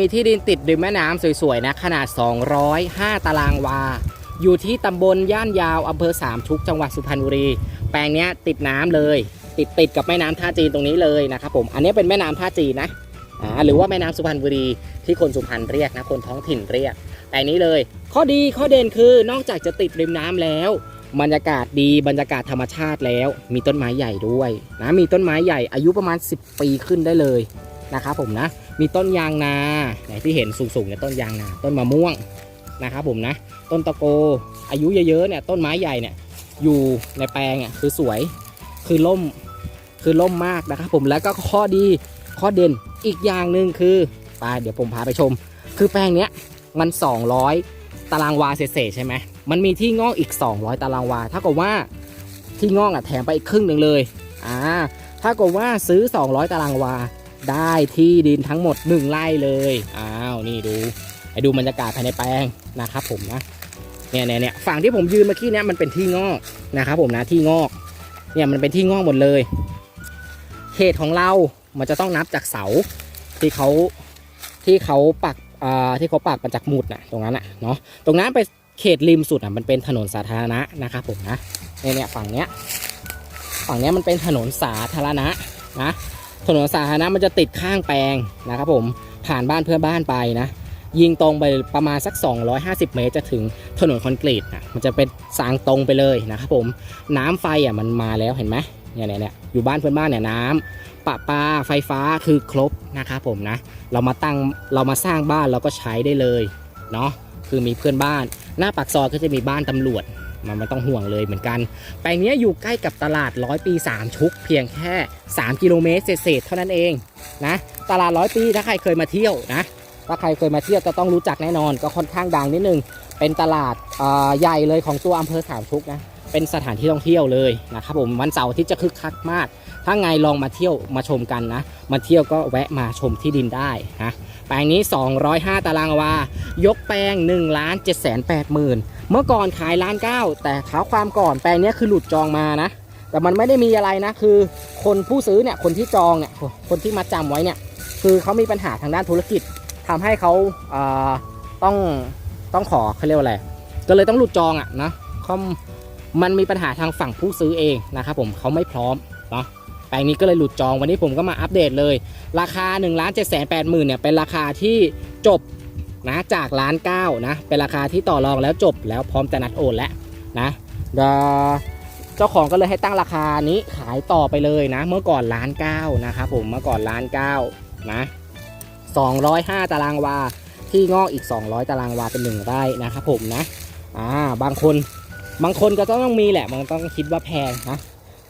มีที่ดินติดริมแม่น้ำสวยๆนะขนาด 205 ตารางวา อยู่ที่ตำบลย่านยาวอำเภอสามชุกจังหวัดสุพรรณบุรี แปลงนี้ติดน้ำเลย ติดติดกับแม่น้ำท่าจีนตรงนี้เลยนะครับผม อันนี้เป็นแม่น้ำท่าจีนนะอ่าหรือว่าแม่น้ำสุพรรณบุรีที่คนสุพรรณเรียกนะคนท้องถิ่นเรียกแปลงนี้เลย ข้อดีข้อเด่นคือนอกจากจะติดริมน้ำแล้วบรรยากาศดีบรรยากาศธรรมชาติแล้ว มีต้นไม้ใหญ่ด้วยนะมีต้นไม้ใหญ่อายุประมาณ 10 ปีขึ้นได้เลยนะครับผมนะ มีต้นยางนาที่เห็นสูงๆเนี่ยต้นยางนา ต้นมะม่วงนะครับผมนะ ต้นตะโก อายุเยอะๆเนี่ยต้นไม้ใหญ่เนี่ยอยู่ในแปลงอะคือสวยคือล่มคือล่มมากนะครับผมแล้วก็ข้อดีข้อเด่นอีกอย่างหนึ่งคือไปเดี๋ยวผมพาไปชม คือแปลงเนี้ยมัน 200 ตารางวาเศษใช่ไหมมันมีที่งอกอีก 200 ตารางวาถ้ากับว่าที่งอกอะแถมไปอีกครึ่งหนึ่งเลยอ่าถ้ากับว่าซื้อ 200 ตารางวา ได้ที่ดินทั้งหมด 1ไร่เลยอ้าวนี่ดูไปดูบรรยากาศภายในแปลงนะครับผมนะเนี่ยเนี่ยเนี่ยฝั่งที่ผมยืนเมื่อกี้เนี่ยมันเป็นที่งอกนะครับผมนะที่งอก เนี่ยมันเป็นที่งอกหมดเลยเขตของเรา มันจะต้องนับจากเสาที่เขาที่เขาปักอ่าที่เขาปักมาจากหมุดน่ะตรงนั้นน่ะเนาะตรงนั้นไปเขตริมสุดอะมันเป็นถนนสาธารณะนะครับผมนะเนี่ยเนี่ยฝั่งเนี้ยฝั่งเนี้ยมันเป็นถนนสาธารณะนะ ถนนสาธารณะมันจะติดข้างแปลงนะครับผมผ่านบ้านเพื่อนบ้านไปนะ ยิงตรงไปประมาณสัก 250 เมตร จะถึงถนนคอนกรีตนะมันจะเป็นสางตรงไปเลยนะครับผมน้ำไฟอะมันมาแล้วเห็นไหมเนี่ยเนี่ยอยู่บ้านเพื่อนบ้านเนี่ยน้ำปะปาไฟฟ้าคือครบนะครับผมนะ เรามาตั้งเรามาสร้างบ้านเราก็ใช้ได้เลยเนาะคือมีเพื่อนบ้าน หน้าปากซอยก็จะมีบ้านตำรวจ มันไม่ต้องห่วงเลยเหมือนกัน แปลงเนี้ยอยู่ใกล้กับตลาดร้อยปี 3 ชุก เพียงแค่ 3 กิโลเมตรเศษๆเท่านั้นเองนะตลาดร้อยปีถ้าใครเคยมาเที่ยวนะถ้าใครเคยมาเที่ยวจะต้องรู้จักแน่นอนก็ค่อนข้างดังนิดนึง เป็นตลาดใหญ่เลยของตัวอำเภอสามชุกนะเป็นสถานที่ท่องเที่ยวเลยนะครับผมวันเสาร์ที่จะคึกคักมาก ถ้าไงลองมาเที่ยวมาชมกันนะ มาเที่ยวก็แวะมาชมที่ดินได้นะ ลงนี้ 205 ตารางวา ยกแปลง1ล้าน7 8 0 0 0เมื่อก่อนขายล้านเก้าแต่เท้าความก่อนแปลงนี้คือหลุดจองมานะ แต่มันไม่ได้มีอะไรนะ คือคนผู้ซื้อเนี่ยคนที่จองเนี่ยคนที่มาจำไว้เนี่ยคือเขามีปัญหาทางด้านธุรกิจทำให้เขาเอ่อต้องต้องขอเขาเรียกว่าอะไรก็เลยต้องหลุดจองอะนะเขามันมีปัญหาทางฝั่งผู้ซื้อเองนะครับผมเขาไม่พร้อมเนาะ ปลงนี้ก็เลยหลุดจองวันนี้ผมก็มาอัปเดตเลย ราคา1นึ่งล้านเจ็ดแสนแปดหมื่นเนี่ยเป็นราคาที่จบนะจากล้านเก้านะเป็นราคาที่ต่อรองแล้วจบแล้วพร้อมจะนัดโอนแล้วนะเอ่อเจ้าของก็เลยให้ตั้งราคานี้ขายต่อไปเลยนะ เมื่อก่อนล้านเก้านะครับผมเมื่อก่อนล้านเก้านะ205ตารางวา ที่งอกอีก 200 ตารางวาเป็นหนึ่งไร่นะครับผมนะอ่าบางคนบางคนก็ต้องมีแหละมันต้องคิดว่าแพงนะ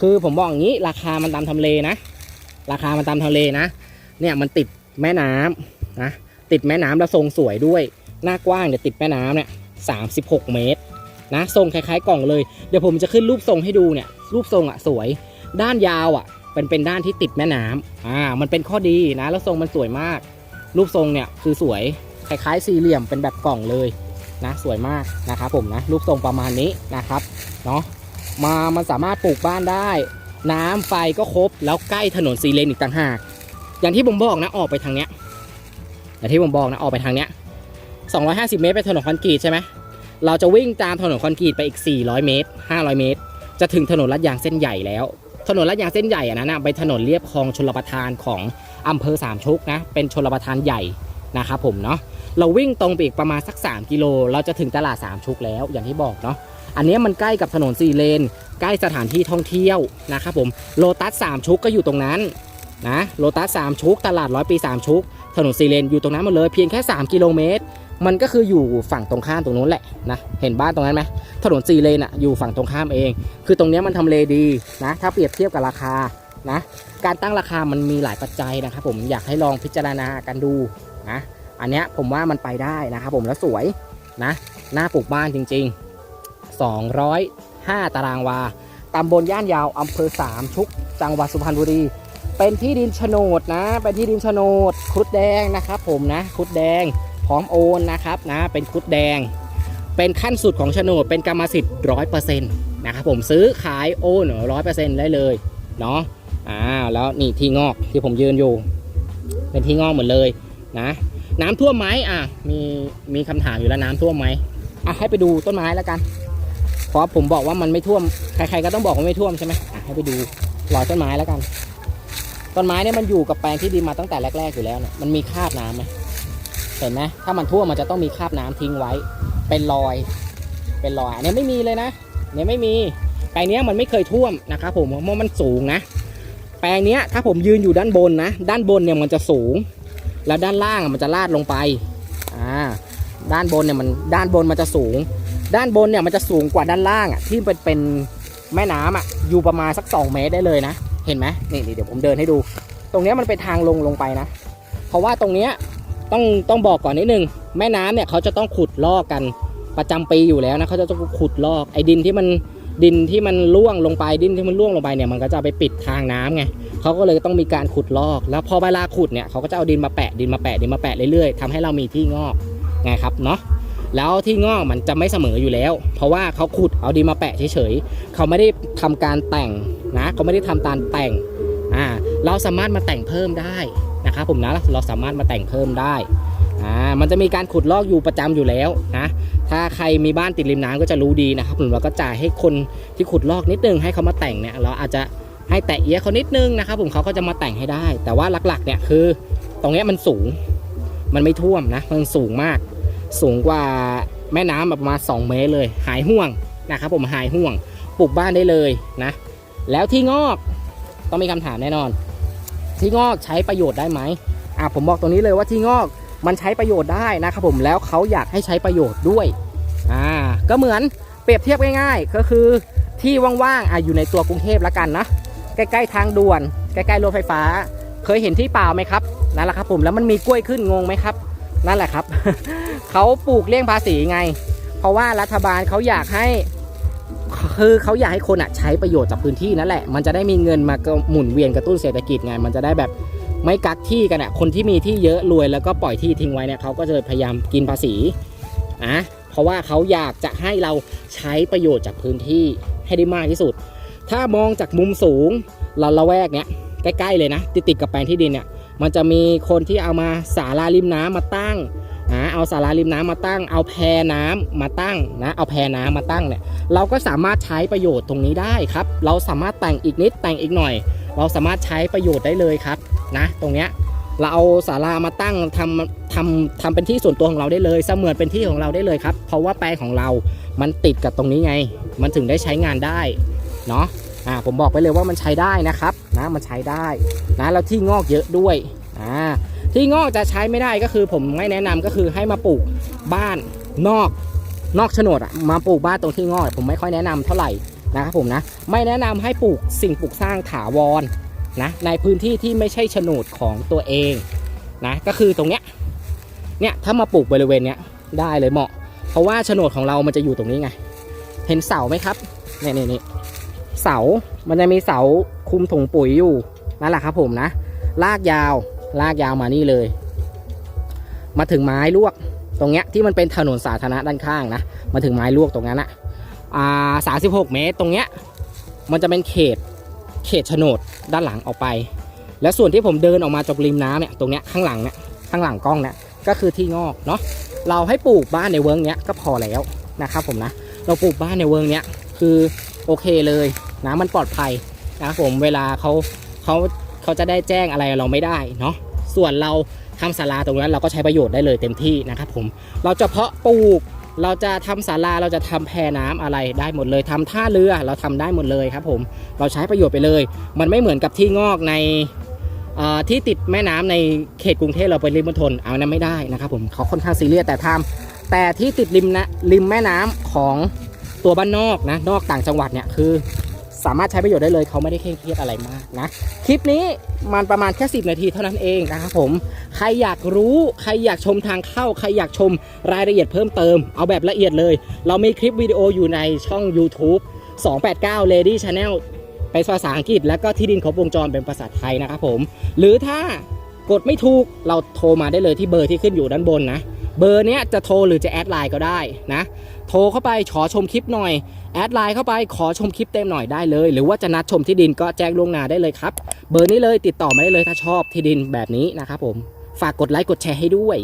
คือผมบอกอย่างนี้ราคามันตามทำเลนะ ราคามันตามทำเลนะ เนี่ยมันติดแม่น้ำนะติดแม่น้ำแล้วทรงสวยด้วย หน้ากว้างเนี่ยติดแม่น้ำเนี่ย36เมตรนะทรงคล้ายๆกล่องเลยเดี๋ยวผมจะขึ้นรูปทรงให้ดูเนี่ยรูปทรงอะสวย ด้านยาวอะเป็นเป็นด้านที่ติดแม่น้ำอ่ามันเป็นข้อดีนะ แล้วทรงมันสวยมาก รูปทรงเนี่ยคือสวยคล้ายๆสี่เหลี่ยมเป็นแบบกล่องเลยนะสวยมากนะครับผมนะรูปทรงประมาณนี้นะครับเนาะ มามันสามารถปลูกบ้านได้ น้ำไฟก็ครบแล้วใกล้ถนนสีเลนอีกต่างหาก อย่างที่ผมบอกนะออกไปทางเนี้ยอย่างที่ผมบอกนะออกไปทางเนี้ย250 เมตรเป็นถนนคอนกรีตใช่ไหมเราจะวิ่งตามถนนคอนกรีตไปอีก 400 เมตร 500 เมตร จะถึงถนนลาดยางเส้นใหญ่แล้ว ถนนลาดยางเส้นใหญ่อะนะนะเป็นถนนเรียบคลองชลประทานของอำเภอสามชุกนะเป็นชลประทานใหญ่นะครับผมเนาะ เราวิ่งตรงไปอีกประมาณสัก 3 กิโล เราจะถึงตลาดสามชุกแล้วอย่างที่บอกเนาะอันนี้มันใกล้กับถนนสี่เลน ใกล้สถานที่ท่องเที่ยวนะครับผมโลตัสสามชุกก็อยู่ตรงนั้นนะโลตัสสามชุก ตลาดร้อยปีสามชุก ถนนซีเลนอยู่ตรงนั้นหมดเลยเพียงแค่ 3 กิโลเมตร มันก็คืออยู่ฝั่งตรงข้ามตรงนู้นแหละนะเห็นบ้านตรงนั้นไหมถนนซีเลนอะอยู่ฝั่งตรงข้ามเอง คือตรงนี้มันทำเลดีนะถ้าเปรียบเทียบกับราคานะการตั้งราคามันมีหลายปัจจัยนะครับผมอยากให้ลองพิจารณากันดูนะ อันเนี้ยผมว่ามันไปได้นะครับผมแล้วสวยนะหน่าปลูกบ้านจริง ๆ 205 ตารางวาตำบลย่านยาวอำเภอสามชุก จังหวัดสุพรรณบุรี เป็นที่ดินโฉนดนะ เป็นที่ดินโฉนดครุฑแดงนะครับ ผมนะครุฑแดงพร้อมโอนนะครับนะเป็นครุฑแดง เป็นขั้นสุดของโฉนดเป็นกรรมสิทธิ์ร้อยเปอร์เซ็นต์นะครับผมซื้อขายโอนร้อยเปอร์เซ็นต์ได้เลยเนาะอ่าแล้วนี่ที่งอกที่ผมยืนอยู่ เป็นที่งอกหมดเลยนะ น้ำท่วมไหมอะ มีมีคำถามอยู่แล้วน้ำท่วมไหมอะให้ไปดูต้นไม้แล้วกัน เพราะผมบอกว่ามันไม่ท่วม ใครๆก็ต้องบอกว่าไม่ท่วมใช่ไหมอะให้ไปดูรอยต้นไม้แล้วกัน ต้นไม้เนี่ยมันอยู่กับแปลงที่ดินมาตั้งแต่แรก ๆอยู่แล้วเนี่ย มันมีคราบน้ำไหมเห็นไหมถ้ามันท่วมมันจะต้องมีคราบน้ำทิ้งไว้ เป็นรอย เป็นรอย อันนี้ไม่มีเลยนะเนี่ยไม่มี แปลงเนี้ยมันไม่เคยท่วมนะครับผมเพราะมันสูงนะ แปลงเนี้ยถ้าผมยืนอยู่ด้านบนนะ ด้านบนเนี่ยมันจะสูง แล้วด้านล่างมันจะลาดลงไปอ่าด้านบนเนี่ยมันด้านบนมันจะสูง ด้านบนเนี่ยมันจะสูงกว่าด้านล่างอะที่เป็นเป็นแม่น้ำอะอยู่ประมาณสัก 2 เมตรได้เลยนะ เห็นไหมนี่เดี๋ยวผมเดินให้ดู ตรงเนี้ยมันเป็นทางลงลงไปนะ เพราะว่าตรงเนี้ยต้องต้องบอกก่อนนิดนึงแม่น้ำเนี่ยเขาจะต้องขุดลอกกันประจำปีอยู่แล้วนะเขาจะต้องขุดลอกไอ้ดินที่มันดินที่มันล่วงลงไปดินที่มันล่วงลงไปเนี่ยมันก็จะไปปิดทางน้ำไง เขาก็เลยต้องมีการขุดลอก แล้วพอเวลาขุดเนี่ยเขาก็จะเอาดินมาแปะดินมาแปะดินมาแปะเรื่อยๆทำให้เรามีที่งอกไงครับเนาะแล้วที่งอกมันจะไม่เสมออยู่แล้ว เพราะว่าเขาขุดเอาดินมาแปะเฉยๆเขาไม่ได้ทำการแต่งนะเขาไม่ได้ทำการแต่งอ่าเราสามารถมาแต่งเพิ่มได้นะครับผมนะเราสามารถมาแต่งเพิ่มได้อ่ามันจะมีการขุดลอกอยู่ประจำอยู่แล้วนะถ้าใครมีบ้านติดริมน้ำก็จะรู้ดีนะครับผมเราก็จ่ายให้คนที่ขุดลอกนิดนึงให้เขามาแต่งเนี่ยเราอาจจะ ให้แตะเอียเขานิดนึงนะครับผมเขาก็จะมาแต่งให้ได้ แต่ว่าหลักๆเนี่ยคือ ตรงนี้มันสูง มันไม่ท่วมนะ มันสูงมาก สูงกว่าแม่น้ำแบบประมาณ 2 เมตรเลย หายห่วงนะครับผมหายห่วง ปลูกบ้านได้เลยนะ แล้วที่งอกต้องมีคำถามแน่นอน ที่งอกใช้ประโยชน์ได้ไหมอะผมบอกตรงนี้เลยว่าที่งอกมันใช้ประโยชน์ได้นะครับผมแล้วเขาอยากให้ใช้ประโยชน์ด้วยอ่าก็เหมือนเปรียบเทียบง่ายๆ ก็คือที่ว่างๆอะอยู่ในตัวกรุงเทพแล้วกันนะ ใกล้ๆทางด่วน ใกล้ๆรถไฟฟ้า เคยเห็นที่เปล่าไหมครับนั่นแหละครับผมแล้วมันมีกล้วยขึ้นงงไหมครับ นั่นแหละครับ เขาปลูกเลี่ยงภาษีไง เพราะว่ารัฐบาลเขาอยากให้คือเขาอยากให้คนอะใช้ประโยชน์จากพื้นที่นั่นแหละ มันจะได้มีเงินมาหมุนเวียนกระตุ้นเศรษฐกิจไง มันจะได้แบบไม่กักที่กันอะ คนที่มีที่เยอะรวยแล้วก็ปล่อยที่ทิ้งไว้เนี่ยเขาก็จะพยายามกินภาษีอะเพราะว่าเขาอยากจะให้เราใช้ประโยชน์จากพื้นที่ให้ได้มากที่สุด ถ้ามองจากมุมสูงเราละแวกเนี้ยใกล้ๆเลยนะ ติดติดๆกับแปลงที่ดินเนี่ยมันจะมีคนที่เอามาสาราริมน้ำมาตั้งนะเอาสาราริมน้ำมาตั้ง เอาแพน้ำมาตั้งนะเอาแพน้ำมาตั้งเนี่ยเราก็สามารถใช้ประโยชน์ตรงนี้ได้ครับ เราสามารถแต่งอีกนิดแต่งอีกหน่อย เราสามารถใช้ประโยชน์ได้เลยครับนะตรงเนี้ยเราเอาศาลามาตั้งทำทำทำเป็นที่ส่วนตัวของเราได้เลย เสมือนเป็นที่ของเราได้เลยครับ เพราะว่าแปลงของเรา มันติดกับตรงนี้ไง มันถึงได้ใช้งานได้ เนาะอ่าผมบอกไปเลยว่ามันใช้ได้นะครับนะมันใช้ได้นะแล้วที่งอกเยอะด้วยอ่าที่งอกจะใช้ไม่ได้ก็คือ ผมไม่แนะนำก็คือให้มาปลูกบ้านนอกนอกโฉนดอะมาปลูกบ้านตรงที่งอกผมไม่ค่อยแนะนำเท่าไหร่นะครับผมนะไม่แนะนำให้ปลูกสิ่งปลูกสร้างถาวรนะในพื้นที่ที่ไม่ใช่โฉนดของตัวเองนะก็คือตรงเนี้ยเนี่ยถ้ามาปลูกบริเวณเนี้ยได้เลยเหมาะ เพราะว่าโฉนดของเรามันจะอยู่ตรงนี้ไง เห็นเสาไหมครับเนี่ยเนี่ย เสา มันจะมีเสาคุมถุงปุ๋ยอยู่นั่นแหละครับผมนะ ลากยาว ลากยาวมานี่เลย มาถึงไม้ลวก ตรงเนี้ยที่มันเป็นถนนสาธารณะด้านข้างนะ มาถึงไม้ลวกตรงนั้นอะอ่าสาสิบหกเมตรตรงเนี้ย มันจะเป็นเขต เขตโฉนดด้านหลังออกไป แล้วส่วนที่ผมเดินออกมาจากริมน้ำเนี่ย ตรงเนี้ยข้างหลังเนี่ยข้างหลังกล้องเนี่ย ก็คือที่งอกเนาะ เราให้ปลูกบ้านในเวิร์กเนี้ยก็พอแล้วนะครับผมนะ เราปลูกบ้านในเวิร์กเนี้ย คือโอเคเลยนะมันปลอดภัยนะครับผมเวลาเขาเขาเขาจะได้แจ้งอะไรเราไม่ได้เนาะส่วนเราทำศาลาตรงนั้นเราก็ใช้ประโยชน์ได้เลยเต็มที่นะครับผมเราจะเพาะปลูกเราจะทำศาลาเราจะทำแพน้ำอะไรได้หมดเลยทำท่าเรือเราทำได้หมดเลยครับผมเราใช้ประโยชน์ไปเลย มันไม่เหมือนกับที่งอกในที่ติดแม่น้ำในเขตกรุงเทพเราไปริมณฑลเอานั้นไม่ได้นะครับผมเขาค่อนข้างซีเรียสแต่ทำแต่ที่ติดริมนะริมแม่น้ำของ ตัวบ้านนอกนะนอกต่างจังหวัดเนี่ยคือ สามารถใช้ประโยชน์ได้เลยเขาไม่ได้เคร่งเครียดอะไรมากนะคลิปนี้มันประมาณแค่ 10 นาทีเท่านั้นเองนะครับผมใครอยากรู้ใครอยากชมทางเข้า ใครอยากชมรายละเอียดเพิ่มเติม เอาแบบละเอียดเลย เรามีคลิปวิดีโออยู่ในช่อง YouTube 289 Lady Channel เป็นภาษาอังกฤษ แล้วก็ที่ดินครบวงจรเป็นภาษาไทยนะครับผม หรือถ้ากดไม่ถูกเราโทรมาได้เลยที่เบอร์ที่ขึ้นอยู่ด้านบนนะ เบอร์เนี้ยจะโทรหรือจะแอดไลน์ก็ได้นะ โทรเข้าไปขอชมคลิปหน่อย แอดไลน์เข้าไปขอชมคลิปเต็มหน่อยได้เลย หรือว่าจะนัดชมที่ดินก็แจ้งล่วงหน้าได้เลยครับ เบอร์นี้เลยติดต่อมาได้เลยถ้าชอบที่ดินแบบนี้นะครับผม ฝากกดไลค์กดแชร์ให้ด้วย